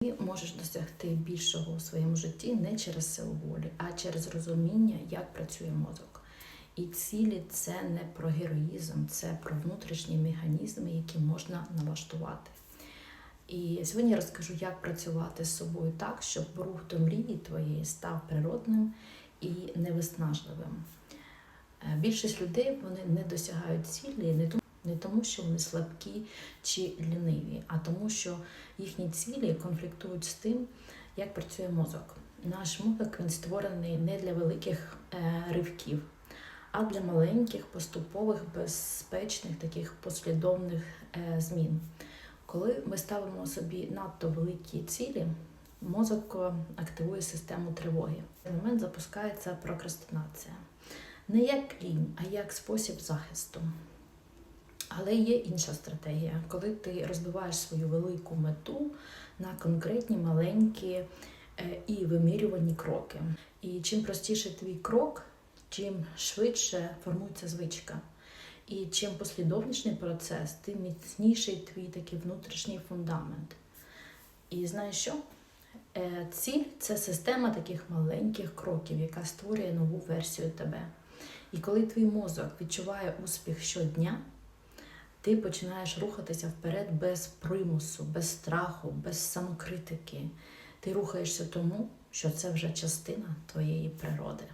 Ти можеш досягти більшого у своєму житті не через силу волі, а через розуміння, як працює мозок. І цілі це не про героїзм, це про внутрішні механізми, які можна налаштувати. І сьогодні я розкажу, як працювати з собою так, щоб рух до мрії твоєї став природним і невиснажливим. Е, Більшість людей вони не досягають цілі не тому, не тому, що вони слабкі чи ліниві, а тому, що їхні цілі конфліктують з тим, як працює мозок. Наш мозок він створений не для великих е, ривків, а для маленьких, поступових, безпечних, таких послідовних е, змін. Коли ми ставимо собі надто великі цілі, мозок е, активує систему тривоги. В момент запускається прокрастинація. Не як лінь, а як спосіб захисту. Але є інша стратегія, коли ти розбиваєш свою велику мету на конкретні маленькі е, і вимірювані кроки. І чим простіше твій крок, чим швидше формується звичка. І чим послідовніший процес, тим міцніший твій такий внутрішній фундамент. І знаєш що? Е, Ціль це система таких маленьких кроків, яка створює нову версію тебе. І коли твій мозок відчуває успіх щодня, ти починаєш рухатися вперед без примусу, без страху, без самокритики. Ти рухаєшся тому, що це вже частина твоєї природи.